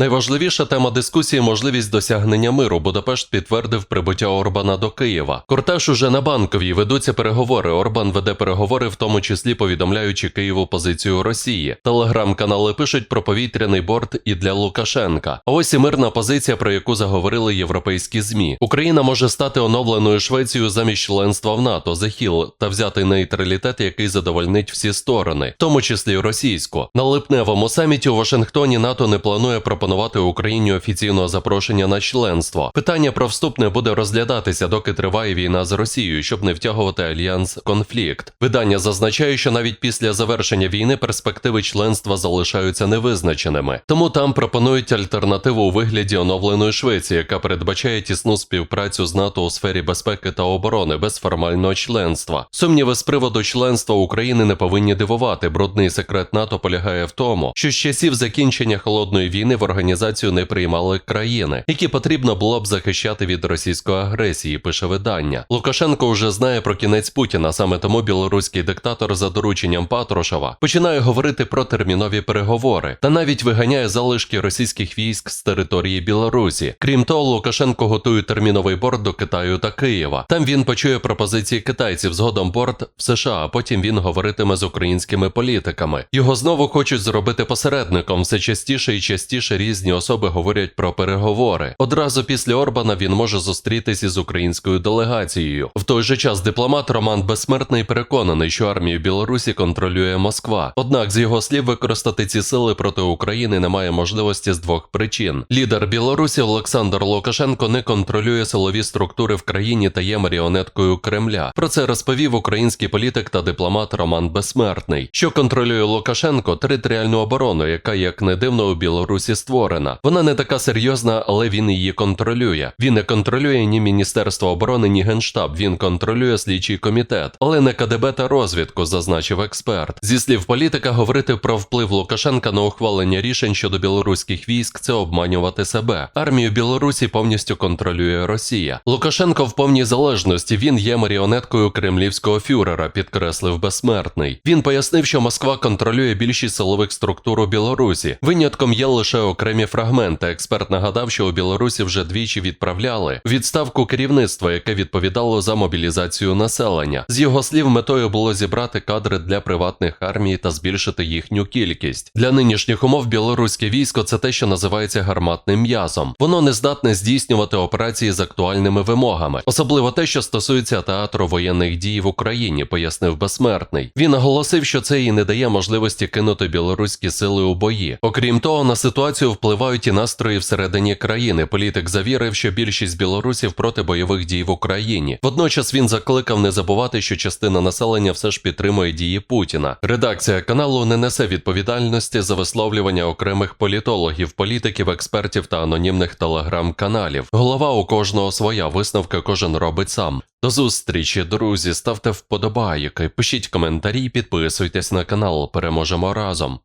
Найважливіша тема дискусії можливість досягнення миру. Будапешт підтвердив прибуття Орбана до Києва. Кортеж уже на банковій ведуться переговори. Орбан веде переговори, в тому числі повідомляючи Києву позицію Росії. Телеграм-канали пишуть про повітряний борт і для Лукашенка. А ось і мирна позиція, про яку заговорили європейські змі. Україна може стати оновленою Швецією замість членства в НАТО, захіл та взяти нейтралітет, який задовольнить всі сторони, в тому числі й російську. На липневому саміті у Вашингтоні НАТО не планує пропонувати Україні офіційного запрошення на членство. Питання про вступ не буде розглядатися, доки триває війна з Росією, щоб не втягувати альянс в конфлікт. Видання зазначає, що навіть після завершення війни перспективи членства залишаються невизначеними. Тому там пропонують альтернативу у вигляді оновленої Швеції, яка передбачає тісну співпрацю з НАТО у сфері безпеки та оборони без формального членства. Сумніви з приводу членства України не повинні дивувати. Брудний секрет НАТО полягає в тому, що з часів закінчення холодної війни в організацію не приймали країни, які потрібно було б захищати від російської агресії. Пише видання. Лукашенко вже знає про кінець Путіна. Саме тому білоруський диктатор за дорученням Патрушева починає говорити про термінові переговори та навіть виганяє залишки російських військ з території Білорусі. Крім того, Лукашенко готує терміновий борт до Китаю та Києва. Там він почує пропозиції китайців. Згодом борт в США. а Потім він говоритиме з українськими політиками. Його знову хочуть зробити посередником. Все частіше і частіше різні особи говорять про переговори. Одразу після Орбана він може зустрітись із українською делегацією. В той же час дипломат Роман Безсмертний переконаний, що армію Білорусі контролює Москва. Однак, з його слів, використати ці сили проти України немає можливості з двох причин. Лідер Білорусі Олександр Лукашенко не контролює силові структури в країні та є маріонеткою Кремля. Про це розповів український політик та дипломат Роман Безсмертний. Що контролює Лукашенко територіальну оборону, яка як не дивно у Білорусі створена. Вона не така серйозна, але він її контролює. Він не контролює ні Міністерство оборони, ні Генштаб. Він контролює слідчий комітет, але не КДБ та розвідку, зазначив експерт. Зі слів політика, говорити про вплив Лукашенка на ухвалення рішень щодо білоруських військ це обманювати себе. Армію Білорусі повністю контролює Росія. Лукашенко в повній залежності. Він є маріонеткою кремлівського фюрера, підкреслив безсмертний. Він пояснив, що Москва контролює більшість силових структур у Білорусі. Винятком є лише окремі фрагменти. Експерт нагадав, що у Білорусі вже двічі відправляли відставку керівництва, яке відповідало за мобілізацію населення. З його слів, метою було зібрати кадри для приватних армій та збільшити їхню кількість. Для нинішніх умов білоруське військо це те, що називається гарматним м'ясом. Воно не здатне здійснювати операції з актуальними вимогами, особливо те, що стосується театру воєнних дій в Україні, пояснив безсмертний. Він наголосив, що це їй не дає можливості кинути білоруські сили у бої. Окрім того, на ситуацію впливають і настрої всередині країни. Політик завірив, що більшість білорусів проти бойових дій в Україні. Водночас він закликав не забувати, що частина населення все ж підтримує дії Путіна. Редакція каналу не несе відповідальності за висловлювання окремих політологів, політиків, експертів та анонімних телеграм-каналів. Голова у кожного своя висновка кожен робить сам. До зустрічі, друзі. Ставте вподобайки, пишіть коментарі, підписуйтесь на канал. Переможемо разом.